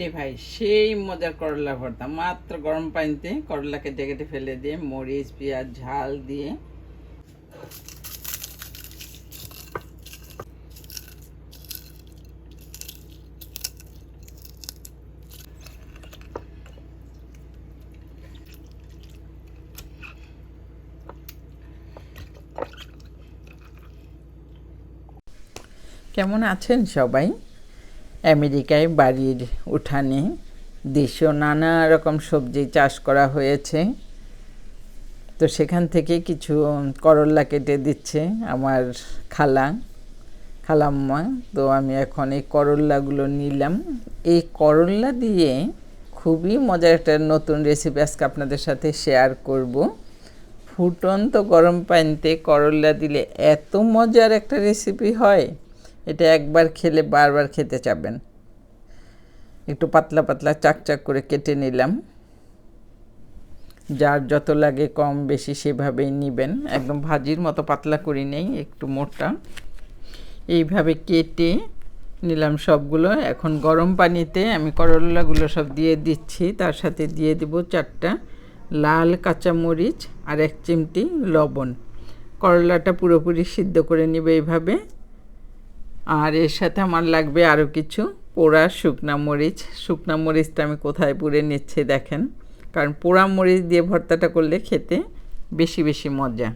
রে ভাই, সেই মজার করলা ভর্তা। মাত্র গরম পানিতে করলা কেটে কেটে ফেলে দিয়ে মরিচ, পেঁয়াজ, ঝাল দিয়ে কেমন আছেন সবাই? আমেরিকায় বাড়ির উঠানে দেশীয় নানা রকম সবজি চাষ করা হয়েছে। তো সেখান থেকে কিছু করল্লা কেটে দিচ্ছে আমার খালা, খালাম্মা। তো আমি এখন এই করল্লাগুলো নিলাম। এই করল্লা দিয়ে খুবই মজার একটা নতুন রেসিপি আজকে আপনাদের সাথে শেয়ার করব। ফুটন্ত গরম পানিতে করল্লা দিলে এত মজার একটা রেসিপি হয়। এটা একবার খেলে বারবার খেতে চাবেন। একটু পাতলা পাতলা চাকচাক করে কেটে নিলাম। যার যত লাগে কম বেশি সেভাবেই নেবেন। একদম ভাজির মতো পাতলা করি নেই, একটু মোটা। এইভাবে কেটে নিলাম সবগুলো। এখন গরম পানিতে আমি করলাগুলো সব দিয়ে দিচ্ছি। তার সাথে দিয়ে দেব চারটা লাল কাঁচামরিচ আর এক চিমটি লবণ। করলাটা পুরোপুরি সিদ্ধ করে নেবে এইভাবে। আর এর সাথে আমার লাগবে আরও কিছু পোড়া শুকনা মরিচ। শুকনা মরিচটা আমি কোথায় পুড়ে নিচ্ছি দেখেন। কারণ পোড়া মরিচ দিয়ে ভর্তাটা করলে খেতে বেশি বেশি মজা।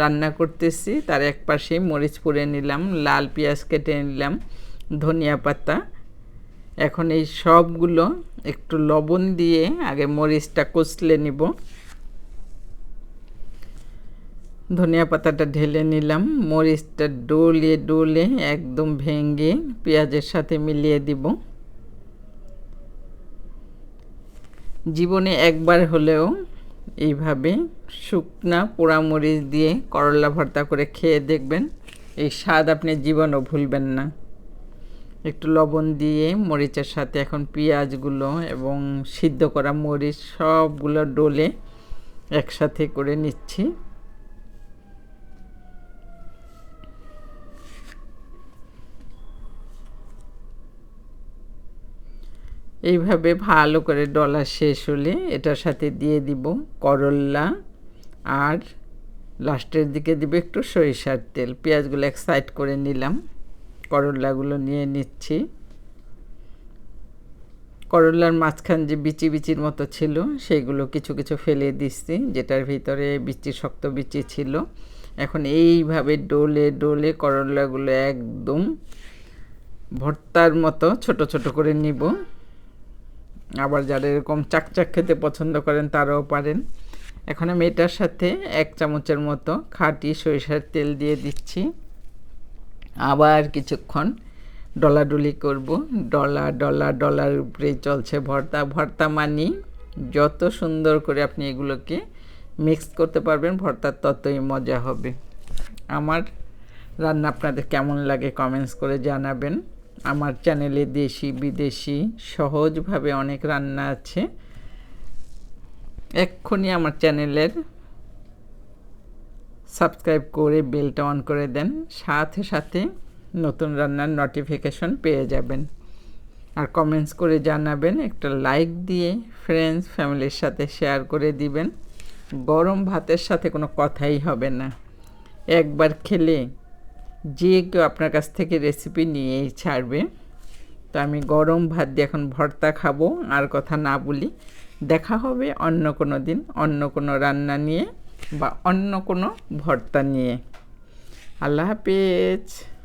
রান্না করতেছি, তার এক পাশে মরিচ পুড়ে নিলাম, লাল পেঁয়াজ কেটে নিলাম, ধনিয়া পাতা। এখন এই সবগুলো একটু লবণ দিয়ে আগে মরিচটা কষলে নিব। ধনিয়া পাতাটা ঢেলে নিলাম, মরিচটা ডলে ডলে একদম ভেঙে পেঁয়াজের সাথে মিলিয়ে দিব। জীবনে একবার হলেও এইভাবে শুকনা পোড়া মরিচ দিয়ে করলা ভর্তা করে খেয়ে দেখবেন, এই স্বাদ আপনি জীবনও ভুলবেন না। একটু লবণ দিয়ে মরিচের সাথে এখন পেঁয়াজগুলো এবং সিদ্ধ করা মরিচ সবগুলো ডলে একসাথে করে নিচ্ছি। এইভাবে ভালো করে ডলা শেষ হলে এটার সাথে দিয়ে দিব করল্লা আর লাস্টের দিকে দিব একটু সরিষার তেল। পেঁয়াজগুলো এক সাইড করে নিলাম। করল্লাগুলো নিয়ে নিচ্ছি। করল্লার মাঝখান যে বিচি বিচির মতো ছিল সেইগুলো কিছু কিছু ফেলে দিচ্ছি, যেটার ভিতরে বিচি, শক্ত বিচি ছিল। এখন এইভাবে ডোলে ডোলে করল্লাগুলো একদম ভর্তার মতো ছোট ছোট করে নিব। আবার যারা এরকম চাকচাক খেতে পছন্দ করেন, তারাও পারেন। এখন আমি এটার সাথে এক চামচের মতো খাঁটি সরিষার তেল দিয়ে দিচ্ছি। আবার কিছুক্ষণ ডলাডলি করব। ডলা ডলা, ডলার উপরেই চলছে ভর্তা। ভর্তা মানি যত সুন্দর করে আপনি এগুলোকে মিক্স করতে পারবেন ভর্তার ততই মজা হবে। আমার রান্না আপনাদের কেমন লাগে কমেন্টস করে জানাবেন। আমার চ্যানেলে দেশি, বিদেশি, সহজভাবে অনেক রান্না আছে। এক্ষুনি আমার চ্যানেলের সাবস্ক্রাইব করে বেলটা অন করে দেন, সাথে সাথে নতুন রান্নার নোটিফিকেশন পেয়ে যাবেন। আর কমেন্টস করে জানাবেন, একটা লাইক দিয়ে ফ্রেন্ডস ফ্যামিলির সাথে শেয়ার করে দিবেন। গরম ভাতের সাথে কোনো কথাই হবে না। একবার খেলে যে কেউ আপনার কাছ থেকে রেসিপি নিয়েই ছাড়বে। তো আমি গরম ভাত দিয়ে এখন ভর্তা খাব, আর কথা না বলি। দেখা হবে অন্য কোনো দিন, অন্য কোনো রান্না নিয়ে বা অন্য কোনো ভর্তা নিয়ে। আল্লাহ হাফেজ।